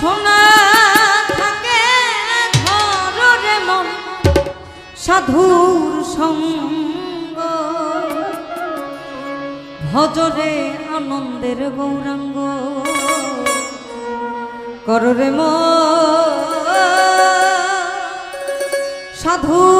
সোনা থাকে ধরো মন। সাধুর সঙ্গ। ভজরে আনন্দের গৌরাঙ্গ। কররে ম সাধুর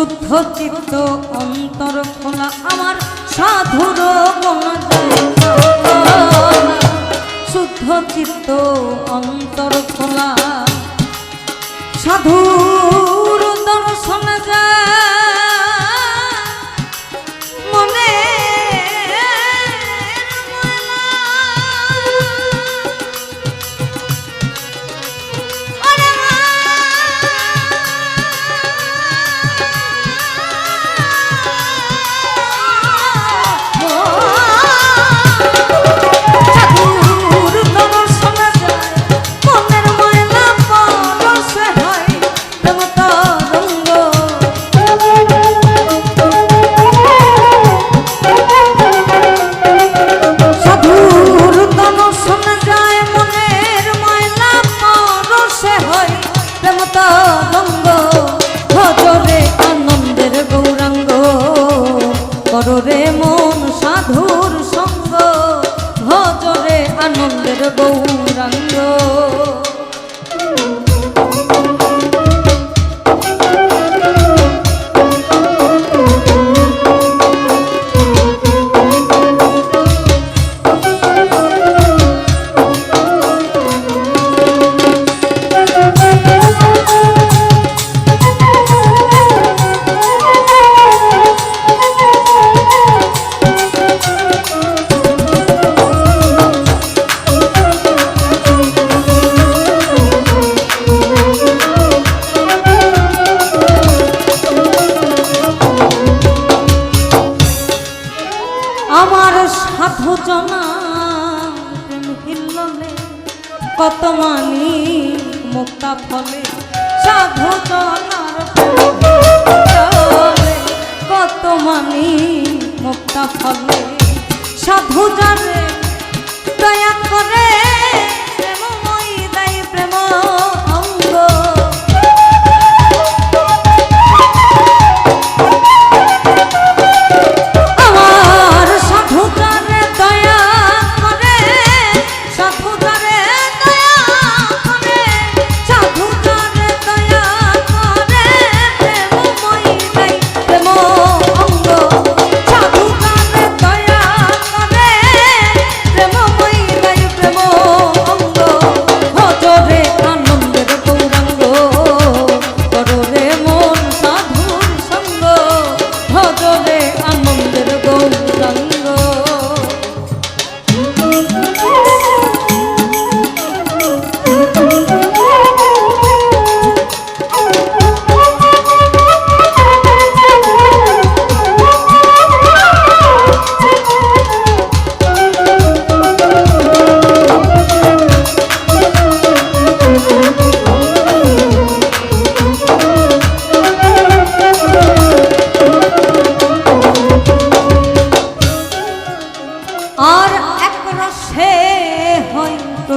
শুদ্ধ চিত্ত অন্তর খোলা আমার সাধুর। শুদ্ধ চিত্ত অন্তর খোলা সাধুর ভজরে বহু গৌরাঙ্গ। মুক্তা ফলে সাধু জানে দয়া করে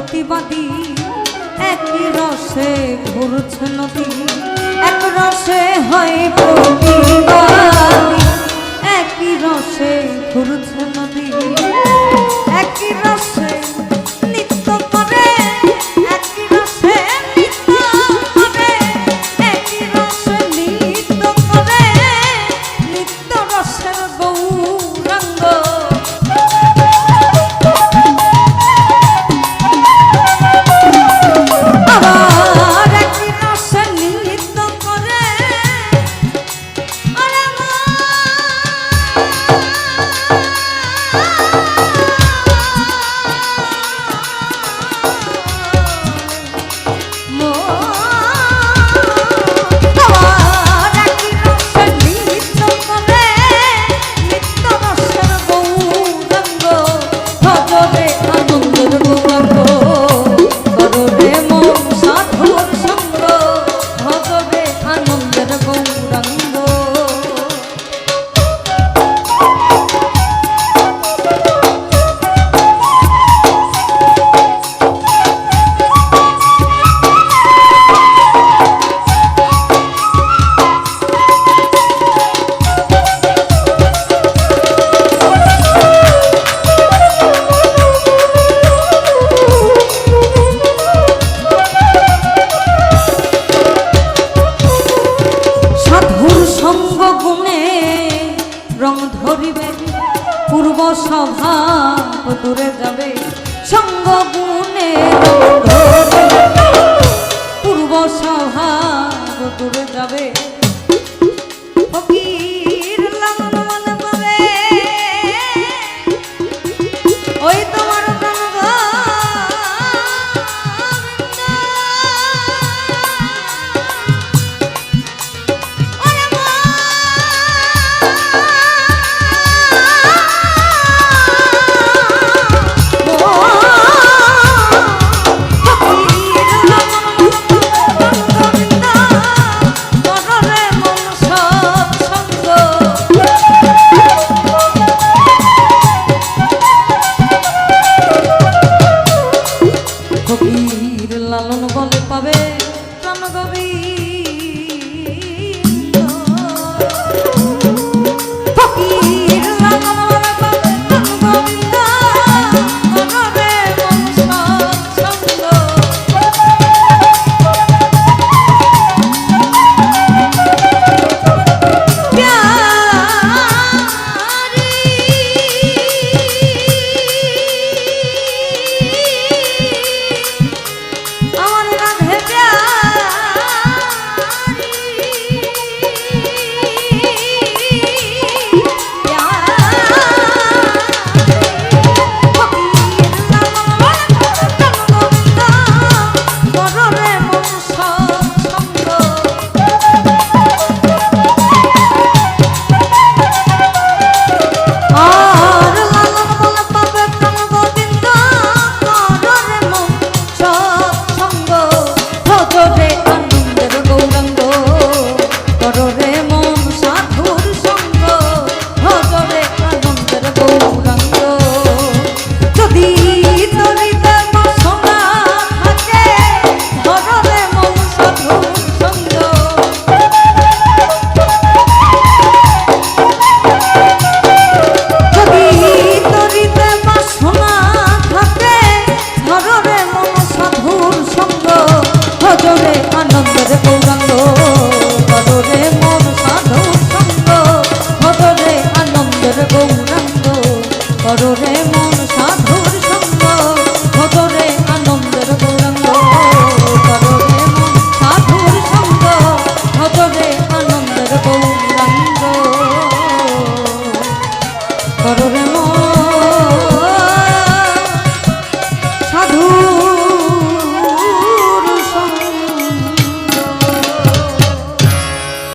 প্রতিবাদী। এক রসে ঘুরছে নদী এক রসে হয় প্রতিবাদী। এক রসে ঘুরছে